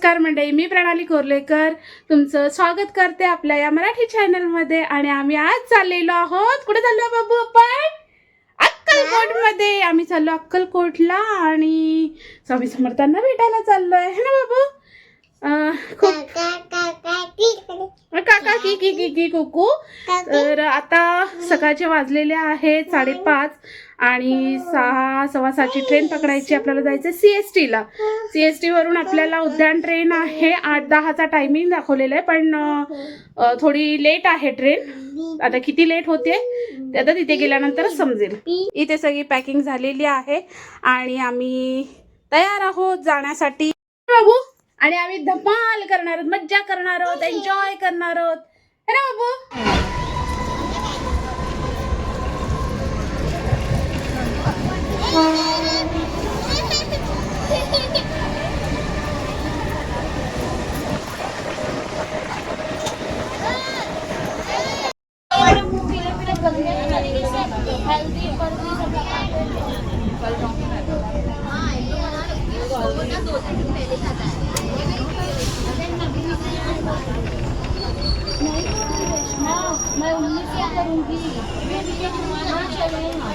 नमस्कार मंडळी मी प्रणाली कोर्लेकर. तुमचं स्वागत करते आपल्या या मराठी चॅनलमध्ये आणि आम्ही आज चाललेलो आहोत. कुठे चाललो बाबू आपण? अक्कलकोटमध्ये. आम्ही चाललो अक्कलकोटला आणि स्वामी समर्थांना भेटायला चाललो आहे ना बाबू? काका की की की की कुकू. तर आता सकाळचे वाजलेले आहेत साडेपाच आणि सहा सव्वा सहाची ट्रेन पकडायची आपल्याला जायचं सी एस टीला. सी एस वरून आपल्याला उद्यान ट्रेन आहे. आठ दहाचा टायमिंग दाखवलेला आहे पण थोडी लेट आहे ट्रेन. आता किती लेट होते ते आता तिथे गेल्यानंतर समजेल. इथे सगळी पॅकिंग झालेली आहे आणि आम्ही तयार आहोत जाण्यासाठी. बाबू आणि आम्ही धमाल करणार आहोत मज्जा करणार आहोत एन्जॉय करणार आहोत. है ना बाबू? मैं उन्नीस से करूंगी हाँ चलेगा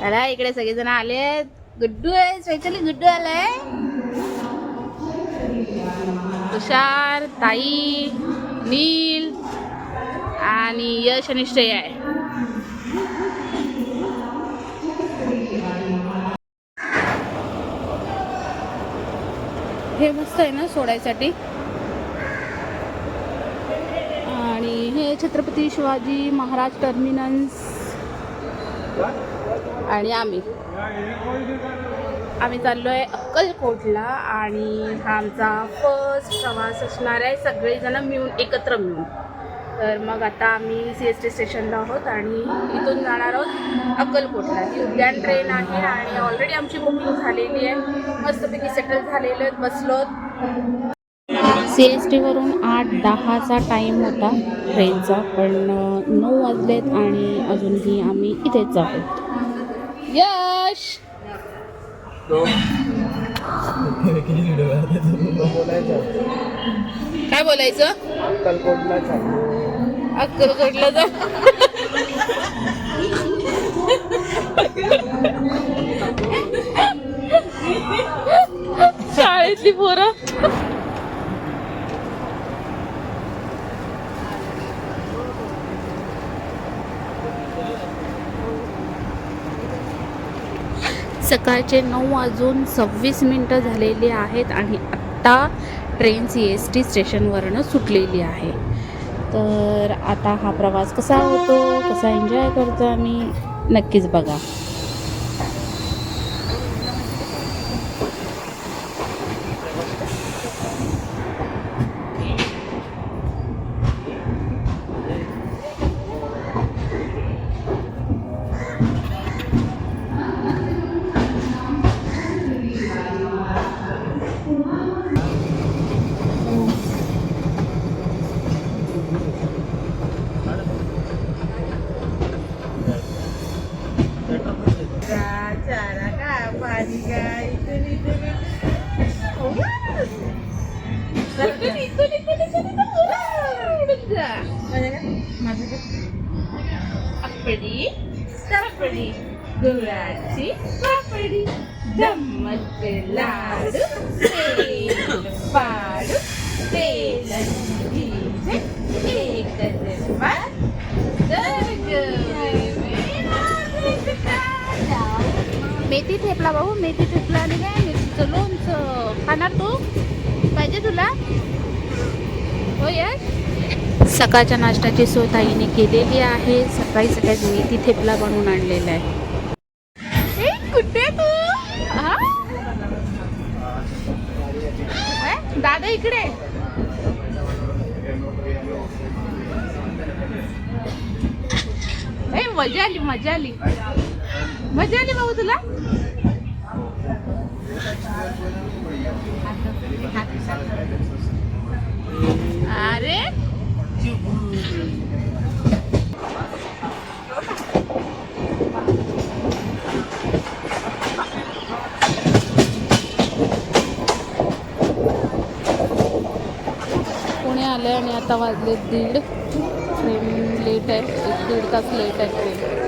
चला इकडे सगळेजण आले गुड्डू आहे स्पेशली गुड्डू आलाय तुषार ताई नील आणि यश आणि श्रेय आहे. हे मस्त आहे ना सोडायसाठी. आणि हे छत्रपती शिवाजी महाराज टर्मिनस आणि आम्ही. आम्ही चाललो आहे अक्कलकोटला आणि हा आमचा फर्स्ट प्रवास असणार आहे. सगळेजण मिळून एकत्र मिळून. तर मग आता आम्ही सी एस टी स्टेशनला आहोत आणि इथून जाणार आहोत अक्कलकोटला. ही उद्यान ट्रेन आहे आणि ऑलरेडी आमची बुकिंग झालेली आहे. मस्तपैकी सेटल झालेलो आहेत बसलो. सी एस टीवरून आठ दहाचा टाईम होता ट्रेनचा पण नऊ वाजलेत आणि अजूनही आम्ही इथेच आहोत. यश! काय बोलायचं? अक्कलकोटला जा. शाळेतली पोरं. सकाळचे नऊ वाजून सव्वीस मिनटं झालेली आहेत आणि आत्ता ट्रेन सी एस टी स्टेशनवरनं सुटलेली आहे. तर आता हा प्रवास कसा होतो कसा एन्जॉय करतो आम्ही नक्कीच बघा. చరగా పనిగా ఇతని அப்படி தப்படி துராட்சி பாப்படி தம்மத்து லாடு பாடு ठेपला भाऊ मेथी ठेपला आणि काय मिरचीचं लोणचं खाणार तू? पाहिजे तुला? हो यश सकाळच्या नाश्त्याची सोय ताईने केलेली आहे. सकाळी सकाळी मेथी थेपला बनवून आणलेला आहे. कुठे तू? दादा इकडे. मजा आली मजा आली. मजा आली भाऊ तुला? अरे? पुणे आले आणि आता वाजले दीड. ट्रेन लेट आहे. एक दीड तास लेट आहे ट्रेन.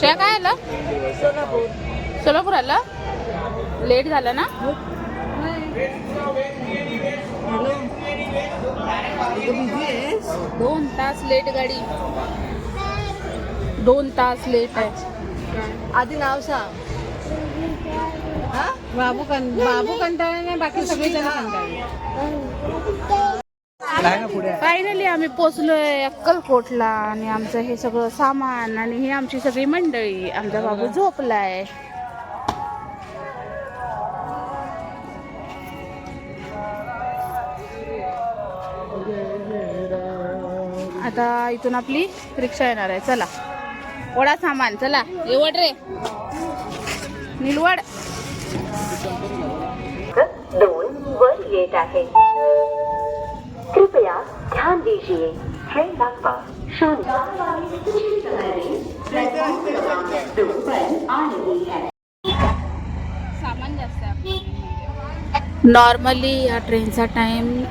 शा काय आलं? सोलापूर आला? लेट झालं ना? दोन तास लेट गाडी. दोन तास लेट आहे. आधी नाव सांग. बाबू कं बाबू कंटाळले नाही बाकी सगळे जण कंटाळले फायनली आम्ही पोचलोय अक्कलकोटला आणि आमचं हे सगळं सामान आणि ही आमची सगळी मंडळी आमचा बाबू झोपलाय. आता इथून आपली रिक्षा येणार आहे. चला. वडा सामान चला. येवड रे निलवड. दोन वर येत आहे. कृपया ध्यान दीजिए. ट्रेन नंबर शून्य. नॉर्मली या ट्रेनचा टाईम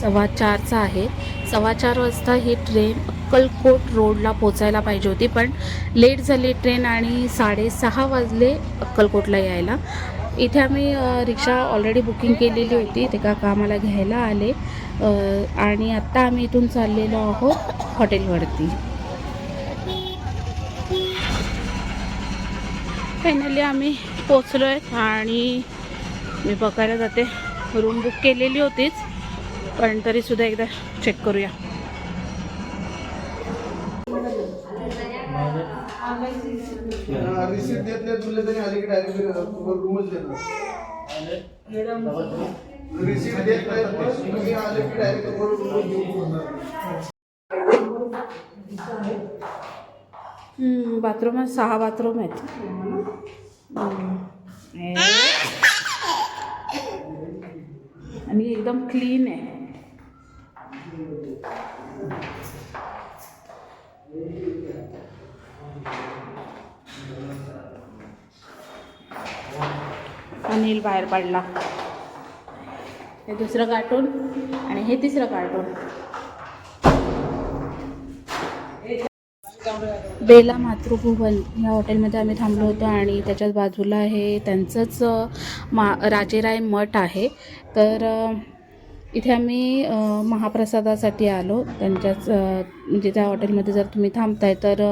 सव्वा चारचा आहे. सव्वा चार वाजता ही ट्रेन अक्कलकोट रोडला पोचायला पाहिजे होती पण लेट झाली ट्रेन आणि साडेसहा वाजले अक्कलकोटला यायला. इथे आम्ही रिक्षा ऑलरेडी बुकिंग केलेली होती ते का कामाला घ्यायला आले. आणि आत्ता आम्ही इथून चाललेलो आहोत हॉटेलवरती. फायनली आम्ही पोचलो आहे आणि मी बघायला जाते. रूम बुक केलेली होतीच पण तरीसुद्धा एकदा चेक करूया. रिसिप्ट देत नाही तुला तरी आले की डायरेक्ट रूमच देणार रिसिप्ट देत नाही तुम्ही आले की डायरेक्ट रूम घेऊन बाथरूम सहा बाथरूम आहेत. हम्म. आणि एकदम क्लीन आहे. अनिल बाहेर पडला. हे दुसरं कार्टून आणि हे तिसरं कार्टून बेला मातृभुवन या हॉटेलमध्ये आम्ही थांबलो होतो आणि त्याच्याच बाजूला हे त्यांचंच मा राजेराय मठ आहे. तर इथे आम्ही महाप्रसादासाठी आलो. त्यांच्याच म्हणजे त्या हॉटेलमध्ये जर तुम्ही थांबताय तर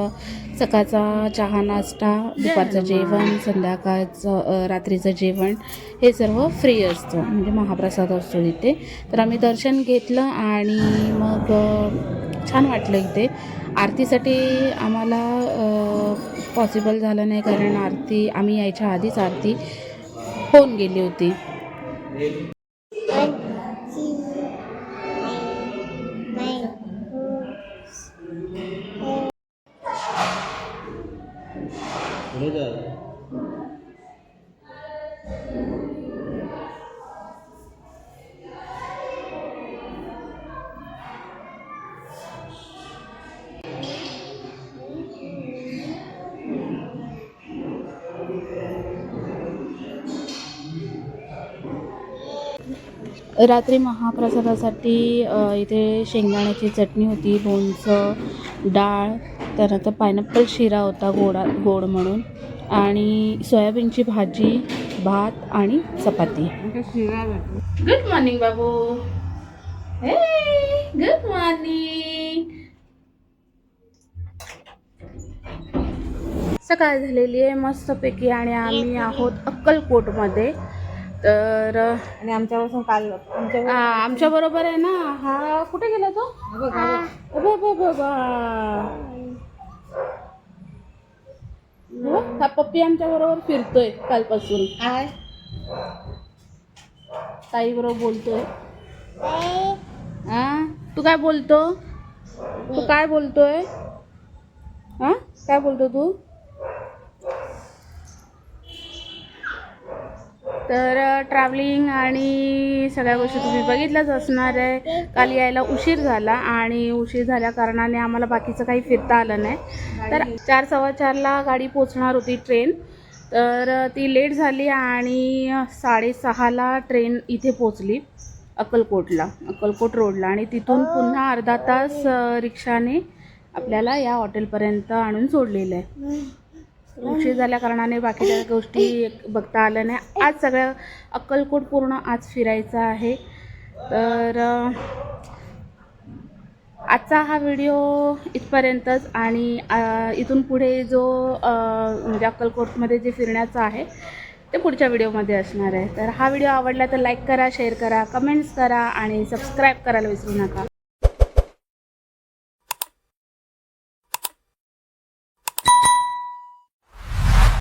सकाळचा चहा नाश्ता दुपारचं जेवण संध्याकाळचं रात्रीचं जेवण हे सर्व फ्री असतं. म्हणजे महाप्रसाद असतो इथे. तर आम्ही दर्शन घेतलं आणि मग छान वाटलं इथे. आरतीसाठी आम्हाला पॉसिबल झालं नाही कारण आरती आम्ही यायच्या आधीच आरती होऊन गेली होती. रात्री महाप्रसादासाठी इथे शेंगदाण्याची चटणी होती लोणचं डाळ त्यानंतर पायनॅपल शिरा होता गोडा गोड म्हणून आणि सोयाबीनची भाजी भात आणि चपाती. गुड मॉर्निंग बाबू. हे गुड मॉर्निंग सकाळ झालेली आहे मस्तपैकी आणि आम्ही आहोत अक्कलकोटमध्ये. तर आणि आमच्यापासून काल आमच्या आमच्या बरोबर आहे ना हा कुठे गेला तो. हो, हा. पप्पी आमच्या बरोबर फिरतोय कालपासून. काय? ताई बरोबर बोलतोय. हा तू काय बोलतो? तू काय बोलतोय? हा काय बोलतो तू? तर ट्रॅव्हलिंग आणि सगळ्या गोष्टी तुम्ही बघितल्याच असणार आहे. काल यायला उशीर झाला आणि उशीर झाल्या कारणाने आम्हाला बाकीचं काही फिरता आलं नाही. तर चार सव्वा चारला गाडी पोचणार होती ट्रेन तर ती लेट झाली आणि साडेसहाला ट्रेन इथे पोचली अक्कलकोटला अक्कलकोट रोडला आणि तिथून पुन्हा अर्धा तास रिक्षाने आपल्याला या हॉटेलपर्यंत आणून सोडलेलं आहे. उशीर झाल्या कारणाने बाकीच्या गोष्टी बघता आल्या नाही. आज सगळं अक्कलकोट पूर्ण आज फिरायचं आहे. तर आजचा हा व्हिडिओ इथपर्यंतच आणि इथून पुढे जो म्हणजे अक्कलकोटमध्ये जे फिरण्याचं आहे ते पुढच्या व्हिडिओमध्ये असणार आहे. तर हा व्हिडिओ आवडला तर लाईक करा शेअर करा कमेंट्स करा आणि सबस्क्राईब करायला विसरू नका.